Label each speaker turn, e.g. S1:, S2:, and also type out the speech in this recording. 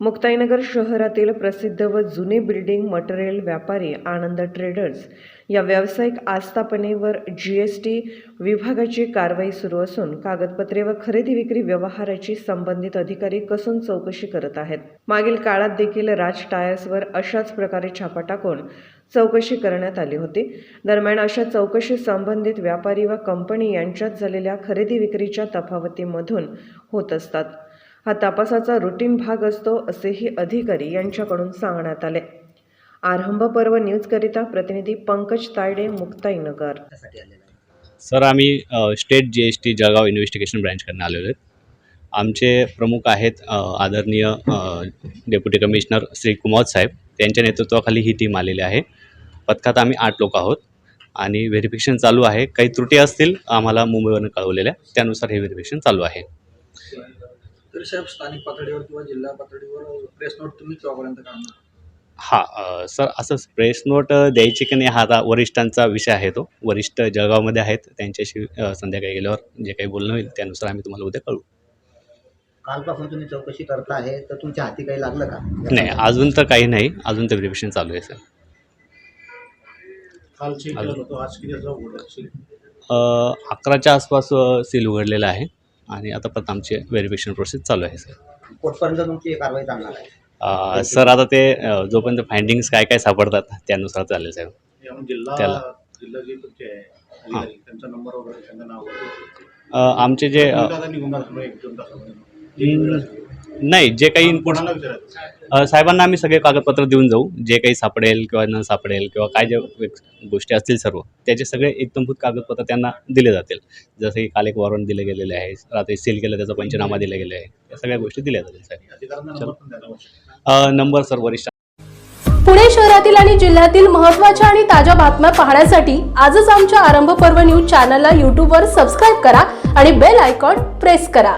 S1: मुक्ताईनगर शहरातील प्रसिद्ध व जुने बिल्डिंग मटेरियल व्यापारी आनंद ट्रेडर्स या व्यावसायिक आस्थापनेवर जी एस टी विभागाची कारवाई सुरू असून कागदपत्रे व खरेदी विक्री व्यवहाराची संबंधित अधिकारी कसून चौकशी करत आहेत. मागील काळात देखील राज टायर्सवर अशाच प्रकारे छापा टाकून चौकशी करण्यात आली होती. दरम्यान अशा चौकशी संबंधित व्यापारी व कंपनी यांच्यात झालेल्या खरेदी विक्रीच्या तफावतीमधून होत असतात. हा तपासाचा रुटीन भाग असतो असेही अधिकारी यांच्याकडून सांगण्यात आले. आरंभ पर्व न्यूजकरिता प्रतिनिधी पंकज तायडे मुक्ताईनगर.
S2: सर आम्ही state G S T Jalgaon investigation ब्रँचकडून आलेलो आहेत. आमचे प्रमुख आहेत आदरणीय डेप्युटी कमिशनर श्री कुमार साहेब. त्यांच्या नेतृत्वाखाली ही टीम आलेली आहे. पथकात आम्ही आठ लोक आहोत आणि व्हेरिफिकेशन चालू आहे. काही त्रुटी असतील आम्हाला मुंबईवरून कळवलेल्या. त्यानुसार हे व्हेरिफिकेशन चालू आहे.
S3: तर साहेब स्थानिक पातळीवर किंवा जिल्हा पातळीवर प्रेस नोट तुम्ही केव्हापर्यंत काढणार?
S2: हा सर असं प्रेस नोट द्यायची की नाही हा आता वरिष्ठांचा विषय आहे तो. वरिष्ठ जळगावमध्ये आहेत. त्यांच्याशी संध्याकाळी गेल्यावर जे काही बोलणं होईल त्यानुसार आम्ही तुम्हाला उद्या कळू
S4: कालपासून तुम्ही चौकशी करता आहे तर तुमच्या हाती काही लागलं का?
S2: नाही अजून तर काही नाही. अजून तर व्हेरिफिकेशन चालू आहे सर.
S3: काल चेक
S2: केलं
S3: होतो. आज किती वाजता
S2: अ, अकराच्या आसपास सील उघडलेलं आहे. आणि आता परत आमची व्हेरिफिकेशन प्रोसेस चालू आहे सर
S4: कुठपर्यंत तुमची कारवाई चालणार आहे?
S2: सर आता ते जोपर्यंत फायंडिंग्स काय काय सापडतात त्यानुसार चालेल साहेब
S3: जिल्हा
S2: त्याला.
S3: जिल्हा जे तुमचे आहे अधिकारी, त्यांचा नंबर वगैरे त्यांचं नाव वगैरे.
S2: अ, आमचे जे नाही जे काही इनपुट साहेबांना आम्ही सगळे कागदपत्र देऊन जाऊ. जे काही सापडेल किंवा न सापडेल किंवा काय जे गोष्टी असतील सर्व त्याचे सगळे एकदमभूत कागदपत्र त्यांना दिले जातील. जसं की काल एक वॉरंट दिले गेलेले आहे रात्री सील केलं त्याचा पंचनामा दिला गेला आहे. या सगळ्या गोष्टी दिल्या जातील साहेब. नंबर सर वरिष्ठ.
S5: पुणे शहरातील आणि जिल्ह्यातील महत्त्वाच्या आणि ताज्या बातम्या पाहण्यासाठी आजच आमच्या आरंभ पर्व न्यूज चॅनलला यूट्यूबवर सबस्क्राईब करा आणि बेल आयकॉन प्रेस करा.